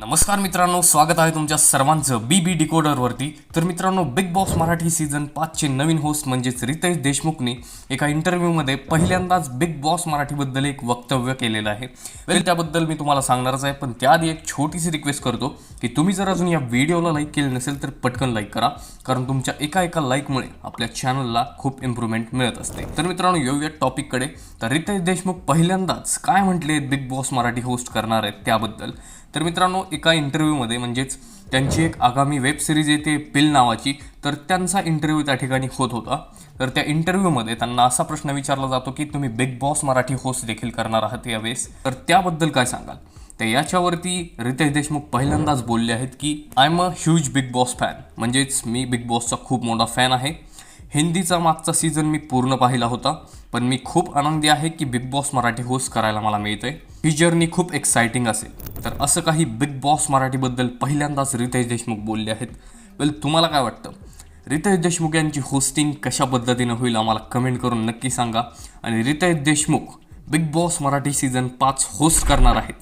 नमस्कार मित्रांनो स्वागत आहे तुमच्या सर्वांचं बी बी डिकोडरवरती तर मित्रांनो बिग बॉस मराठी सीझन पाचचे नवीन होस्ट म्हणजेच रितेश देशमुखने एका इंटरव्ह्यूमध्ये पहिल्यांदाच बिग बॉस मराठीबद्दल एक वक्तव्य केलेलं आहे. वेल त्याबद्दल मी तुम्हाला सांगणारच आहे पण त्याआधी एक छोटीशी रिक्वेस्ट करतो की तुम्ही जर अजून या व्हिडिओला लाईक केले नसेल तर पटकन लाईक करा. कारण तुमच्या एका एका लाईकमुळे आपल्या चॅनलला खूप इम्प्रूव्हमेंट मिळत असते. तर मित्रांनो येऊया टॉपिककडे तर रितेश देशमुख पहिल्यांदाच काय म्हटले बिग बॉस मराठी होस्ट करणार आहेत त्याबद्दल? तर मित्रांनो एका इंटरव्ह्यूमध्ये म्हणजेच त्यांची एक आगामी वेब सिरीज येते पिल नावाची तर त्यांचा इंटरव्ह्यू त्या ठिकाणी होत होता. तर त्या इंटरव्ह्यूमध्ये त्यांना असा प्रश्न विचारला जातो की तुम्ही बिग बॉस मराठी होस्ट देखील करणार आहात यावेळेस? तर त्याबद्दल काय सांगाल? तर याच्यावरती रितेश देशमुख पहिल्यांदाच बोलले आहेत की I am a huge big boss fan म्हणजेच मी बिग बॉसचा खूप मोठा फॅन आहे. हिंदीचा मागचा सीझन मी पूर्ण पाहिला होता पण मी खूप आनंदी आहे की बिग बॉस मराठी होस्ट करायला मला मिळतंय. ही जर्नी खूप एक्सायटिंग असेल. तर असं काही बिग बॉस मराठीबद्दल पहिल्यांदाच रितेश देशमुख बोलले आहेत. वेल तुम्हाला काय वाटतं? रितेश देशमुख यांची होस्टिंग कशा पद्धतीनं होईल आम्हाला कमेंट करून नक्की सांगा. आणि Riteish Deshmukh big boss Marathi season पाच होस्ट करणार आहेत.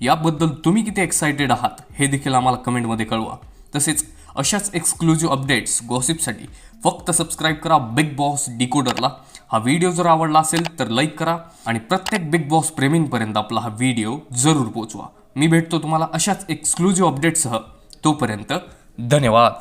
याबद्दल तुम्ही किती एक्सायटेड आहात? हे देखील आम्हाला कमेंटमध्ये कळवा. तसेच अशाच एक्सक्लुझिव्ह अपडेट्स गॉसिपसाठी फक्त सबस्क्राईब करा बिग बॉस डिकोडरला. हा व्हिडिओ जर आवडला असेल तर लाईक करा. आणि प्रत्येक बिग बॉस प्रेमींपर्यंत आपला हा व्हिडिओ जरूर पोचवा. मी भेटतो तुम्हाला अशाच एक्सक्लुझिव्ह अपडेट्ससह तोपर्यंत धन्यवाद.